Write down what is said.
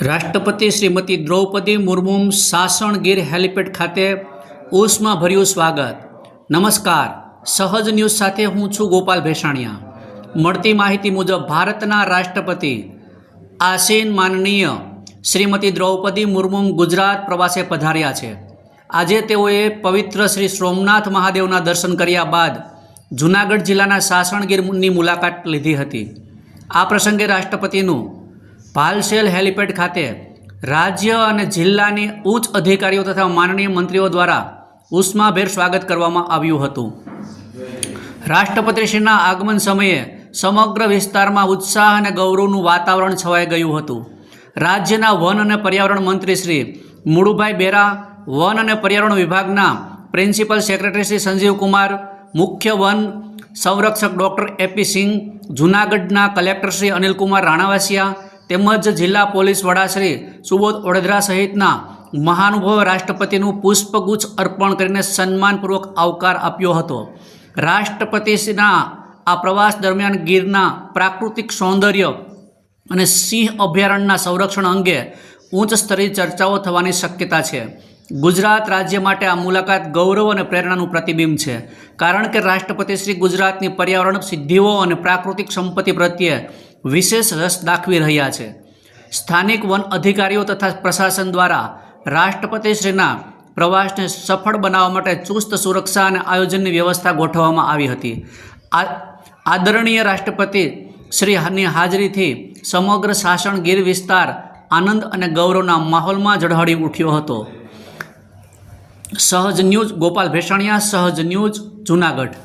રાષ્ટ્રપતિ શ્રીમતી દ્રૌપદી મુર્મુમ સાસણ ગીર હેલિપેડ ખાતે ઉષ્માભર્યું સ્વાગત. નમસ્કાર. સહજ ન્યૂઝ સાથે હું છું ગોપાલ ભેસાણિયા. મળતી માહિતી મુજબ ભારતના રાષ્ટ્રપતિ, આસીન માનનીય શ્રીમતી દ્રૌપદી મુર્મુમ ગુજરાત પ્રવાસે પધાર્યા છે. આજે તેઓએ પવિત્ર શ્રી સોમનાથ મહાદેવના દર્શન કર્યા બાદ જૂનાગઢ જિલ્લાના સાસણગીરની મુલાકાત લીધી હતી. આ પ્રસંગે રાષ્ટ્રપતિનું ભાલસેલ હેલિપેડ ખાતે રાજ્ય અને જિલ્લાની ઉચ્ચ અધિકારીઓ તથા માનનીય મંત્રીઓ દ્વારા ઉષ્માભેર સ્વાગત કરવામાં આવ્યું હતું. રાષ્ટ્રપતિશ્રીના આગમન સમયે સમગ્ર વિસ્તારમાં ઉત્સાહ અને ગૌરવનું વાતાવરણ છવાઈ ગયું હતું. રાજ્યના વન અને પર્યાવરણ મંત્રી શ્રી મુળુભાઈ બેરા, વન અને પર્યાવરણ વિભાગના પ્રિન્સિપલ સેક્રેટરી શ્રી સંજીવ કુમાર, મુખ્ય વન સંરક્ષક ડૉક્ટર એપી સિંહ, જૂનાગઢના કલેક્ટર શ્રી અનિલકુમાર રાણાવાસિયા તેમજ જિલ્લા પોલીસ વડા શ્રી સુબોધ ઓડેદરા સહિતના મહાનુભાવ રાષ્ટ્રપતિનું પુષ્પગુચ્છ અર્પણ કરીને સન્માનપૂર્વક આવકાર આપ્યો હતો. રાષ્ટ્રપતિશ્રીના આ પ્રવાસ દરમિયાન ગીરના પ્રાકૃતિક સૌંદર્ય અને સિંહ અભયારણ્યના સંરક્ષણ અંગે ઉચ્ચ સ્તરીય ચર્ચાઓ થવાની શક્યતા છે. ગુજરાત રાજ્ય માટે આ મુલાકાત ગૌરવ અને પ્રેરણાનું પ્રતિબિંબ છે. કારણ કે રાષ્ટ્રપતિ શ્રી ગુજરાતની પર્યાવરણ સિદ્ધિઓ અને પ્રાકૃતિક સંપત્તિ પ્રત્યે વિશેષ રસ દાખવી રહ્યા છે. સ્થાનિક વન અધિકારીઓ તથા પ્રશાસન દ્વારા રાષ્ટ્રપતિશ્રીના પ્રવાસને સફળ બનાવવા માટે ચુસ્ત સુરક્ષા અને આયોજનની વ્યવસ્થા ગોઠવવામાં આવી હતી. આદરણીય રાષ્ટ્રપતિ શ્રીની હાજરીથી સમગ્ર શાસન ગીર વિસ્તાર આનંદ અને ગૌરવના માહોલમાં ઝળહળી ઉઠ્યો હતો. સહજ ન્યૂઝ ગોપાલ ભેસાણિયા, સહજ ન્યૂઝ જુનાગઢ.